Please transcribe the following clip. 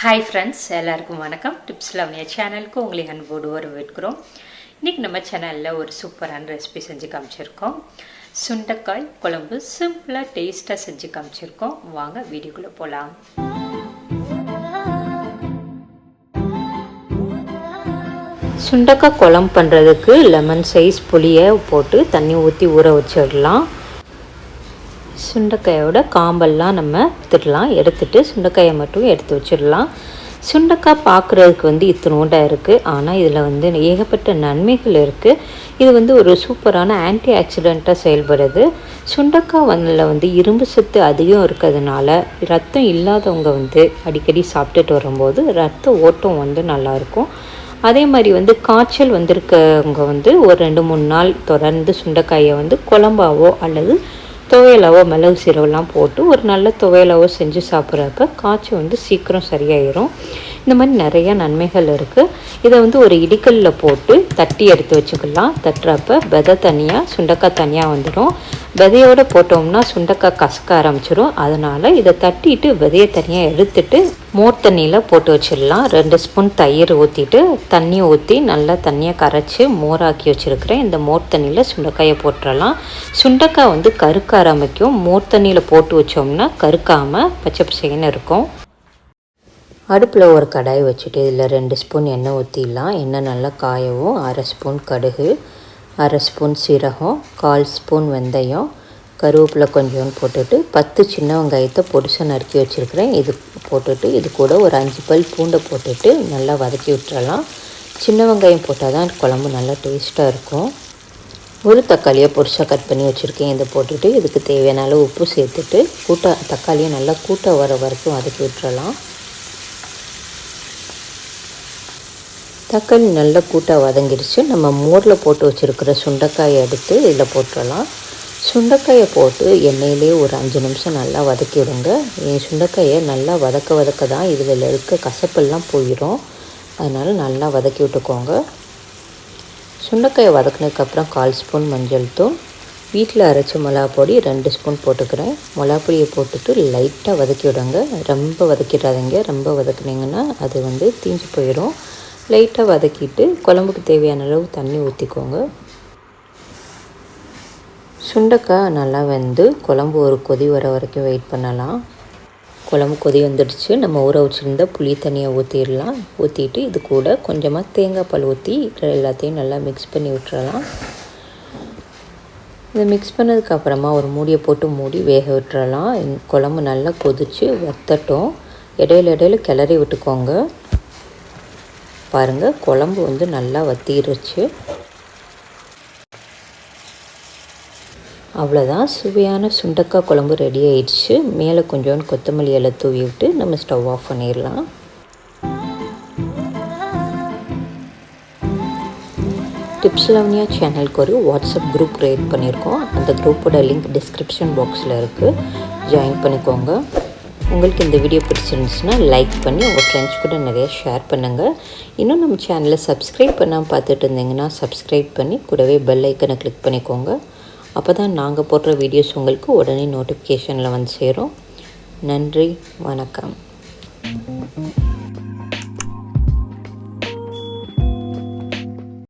Hi friends எல்லாருக்கும் வணக்கம். Tips Lavanya சேனலுக்கு உங்களை அன்போடு வரவேற்கிறோம். இன்றைக்கி நம்ம சேனலில் ஒரு சூப்பரான ரெசிபி செஞ்சு காமிச்சிருக்கோம். சுண்டைக்காய் குழம்பு சிம்பிளாக டேஸ்ட்டாக செஞ்சு காமிச்சிருக்கோம். வாங்க வீடியோக்குள்ளே போகலாம் சுண்டக்காய் குழம்பு பண்ணுறதுக்கு லெமன் சைஸ் புளியை போட்டு தண்ணி ஊற்றி ஊற வச்சிடலாம். சுண்டைக்காயோட காம்பெல்லாம் நம்ம எடுத்துடலாம். எடுத்துட்டு சுண்டைக்காயை மட்டும் எடுத்து வச்சிடலாம். சுண்டக்காய் பார்க்குறதுக்கு வந்து இத்தினோண்டாக இருக்குது ஆனால் இதில் வந்து ஏகப்பட்ட நன்மைகள் இருக்குது இது வந்து ஒரு சூப்பரான ஆன்டி ஆக்சிடெண்ட்டாக செயல்படுது. சுண்டக்காய் வந்தில் வந்து இரும்பு சத்து அதிகம் இருக்கிறதுனால ரத்தம் இல்லாதவங்க வந்து அடிக்கடி சாப்பிட்டுட்டு வரும்போது ரத்த ஓட்டம் வந்து நல்லாயிருக்கும் அதே மாதிரி வந்து காய்ச்சல் வந்திருக்கவங்க வந்து ஒரு ரெண்டு மூணு நாள் தொடர்ந்து சுண்டைக்காயை வந்து குழம்பாவோ அல்லது துவையலாவோ மிளகு சீரகெல்லாம் போட்டு ஒரு நல்ல துவையலாவோ செஞ்சு சாப்பிட்றப்ப காய்ச்சல் வந்து சீக்கிரம் சரியாயிரும். இந்த மாதிரி நிறைய நன்மைகள் இருக்குது இதை வந்து ஒரு இடிக்கல்லில் போட்டு தட்டி எடுத்து வச்சுக்கலாம். தட்டுறப்ப விதை தனியாக சுண்டக்காய் தனியாக வந்துடும் விதையோடு போட்டோம்னா சுண்டக்காய் கசக்க ஆரம்பிச்சிடும் அதனால் இதை தட்டிட்டு விதையை தனியாக எடுத்துட்டு மோர் தண்ணியில் போட்டு வச்சிடலாம். ரெண்டு ஸ்பூன் தயிர் ஊற்றிட்டு தண்ணி ஊற்றி நல்லா தண்ணியை கரைச்சி மோராக்கி வச்சுருக்கிறேன். இந்த மோர் தண்ணியில் சுண்டைக்காயை போட்டுடலாம். சுண்டைக்காய் வந்து கருக்க ஆரம்பிக்கும். மோர் தண்ணியில் போட்டு வச்சோம்னா கருக்காமல் பச்சை பசைன்னு இருக்கும். அடுப்பில் ஒரு கடாய் வச்சுட்டு இதில் ரெண்டு ஸ்பூன் எண்ணெய் ஊற்றிடலாம் எண்ணெய் நல்லா காயவும். அரை ஸ்பூன் கடுகு. அரை ஸ்பூன் சீரகம் கால் ஸ்பூன் வெந்தயம் கருவேப்பிலை கொஞ்சோன்னு போட்டுட்டு பத்து சின்ன வெங்காயத்தை பொடிசாக நறுக்கி வச்சுருக்கிறேன். இது போட்டுட்டு இது கூட ஒரு அஞ்சு பல் பூண்டை போட்டுட்டு நல்லா வதக்கி விட்டுறலாம். சின்ன வெங்காயம் போட்டால் தான் குழம்பு நல்லா டேஸ்ட்டாக இருக்கும். ஒரு தக்காளியை பொடிசாக கட் பண்ணி வச்சுருக்கேன். இதை போட்டுட்டு இதுக்கு தேவையான அளவு உப்பு சேர்த்துட்டு கூட்ட தக்காளியை நல்லா கூட்ட வர வரைக்கும் வதக்கி விட்டுறலாம். தக்காளி நல்லா கூட்டாக வதங்கிடுச்சு. நம்ம மோரில் போட்டு வச்சுருக்கிற சுண்டைக்காயை எடுத்து இதில் போட்டுடலாம். சுண்டைக்காயை போட்டு எண்ணெயிலே ஒரு அஞ்சு நிமிஷம் நல்லா வதக்கி விடுங்க சுண்டைக்காயை நல்லா வதக்க வதக்க தான் இதில் இருக்க கசப்பெல்லாம் போயிடும். அதனால் நல்லா வதக்கி விட்டுக்கோங்க. சுண்டைக்காயை வதக்கினதுக்கப்புறம் கால் ஸ்பூன் மஞ்சள் தூள் வீட்டில் அரைச்ச மிளகா பொடி ரெண்டு ஸ்பூன் போட்டுக்கிறேன். மிளகா பொடியை போட்டுட்டு லைட்டாக வதக்கி விடுங்க. ரொம்ப வதக்கிடாதீங்க. ரொம்ப வதக்குனீங்கன்னா அது வந்து தீஞ்சு போயிடும். லைட்டாக வதக்கிட்டு குழம்புக்கு தேவையான அளவு தண்ணி ஊற்றிக்கோங்க சுண்டைக்காய் நல்லா வெந்து குழம்பு ஒரு கொதி வர வரைக்கும் வெயிட் பண்ணலாம். குழம்பு கொதி வந்துடுச்சு. நம்ம ஊற வச்சுருந்த புளி தண்ணியை ஊற்றிடலாம் ஊற்றிட்டு இது கூட கொஞ்சமாக தேங்காய் பால் ஊற்றி எல்லாத்தையும் நல்லா மிக்ஸ் பண்ணி விட்டுறலாம். இதை மிக்ஸ் பண்ணதுக்கப்புறமா ஒரு மூடியை போட்டு மூடி வேக விட்டுறலாம். குழம்பு நல்லா கொதித்து வத்தட்டும். இடையில இடையில கிளறி விட்டுக்கோங்க. பாருங்கள் குழம்பு வந்து நல்லா வத்திருச்சு. அவ்வளோதான் சுவையான சுண்டக்காய் குழம்பு ரெடி ஆயிடுச்சு. மேலே கொஞ்சோண்டு கொத்தமல்லி எல்லாம் தூவி விட்டு நம்ம ஸ்டவ் ஆஃப் பண்ணிடலாம் டிப்ஸ் லவ்னியா சேனலுக்கு ஒரு வாட்ஸ்அப் குரூப் க்ரியேட் பண்ணியிருக்கோம் அந்த குரூப்போட லிங்க் டிஸ்கிரிப்ஷன் பாக்ஸில் இருக்குது ஜாயின் பண்ணிக்கோங்க. உங்களுக்கு இந்த வீடியோ பிடிச்சிருந்துச்சுன்னா லைக் பண்ணி உங்கள் ஃப்ரெண்ட்ஸ் கூட நிறைய ஷேர் பண்ணுங்கள் இன்னும் நம்ம சேனலை சப்ஸ்கிரைப் பண்ணாமல் பார்த்துட்டு இருந்தீங்கன்னா சப்ஸ்கிரைப் பண்ணி கூடவே பெல் ஐக்கனை கிளிக் பண்ணிக்கோங்க. அப்போ தான் நாங்கள் போடுற வீடியோஸ் உங்களுக்கு உடனே நோட்டிஃபிகேஷனில் வந்து சேரும். நன்றி வணக்கம்.